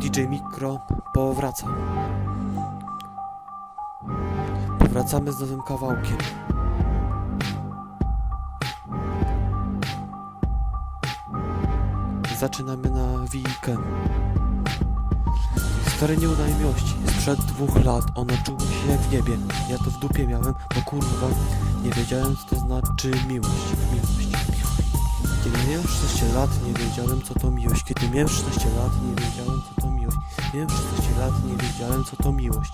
DJ Mikro powraca. Powracamy z nowym kawałkiem. Zaczynamy na Wikę. Stary nie udaje miłości. Sprzed dwóch lat ona czuła się jak w niebie. Ja to w dupie miałem, bo kurwa nie wiedziałem co to znaczy miłość. Miłość. Kiedy miałem 16 lat nie wiedziałem co to miłość. Kiedy miałem 16 lat nie wiedziałem co to miłość. Miałem 16 lat nie wiedziałem co to miłość.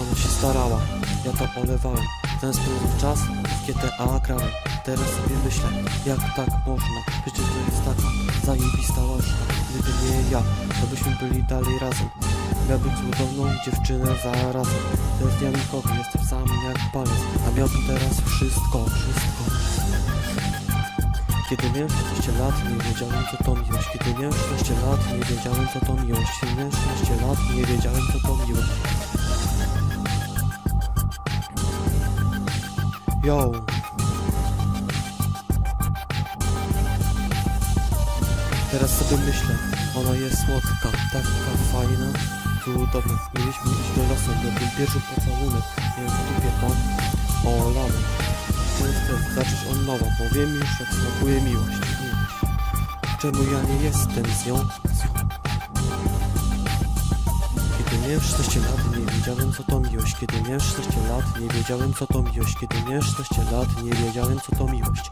Ona się starała, ja to olewałem. Ten spędzał czas w GTA grałem. Teraz sobie myślę, jak tak można? Przecież to jest taka zajebista łażka. Gdyby nie ja, to byśmy byli dalej razem. Miałbym cudowną dziewczynę zarazem. Teraz mam nikogo, jestem sam jak palec. A miałbym teraz wszystko. Kiedy miałem 16 lat, nie wiedziałem co to miłość. Kiedy miałem 16 lat, nie wiedziałem co to miłość. Kiedy miałem 16 lat, nie wiedziałem co to miłość. Yo. Teraz sobie myślę, ona jest słodka, taka fajna, cudowna. Mieliśmy iść do lasu, na ten pierwszy pocałunek, wiem, w dupie tam, o lamy. Zacząć od nowa, bo wiem już jak smakuje miłość. Czemu ja nie jestem? Z nią. Kiedy miałem 16 lat, nie wiedziałem co to miłość. Kiedy miałem 16 lat, nie wiedziałem co to miłość. Kiedy miałem 16 lat, nie wiedziałem co to miłość.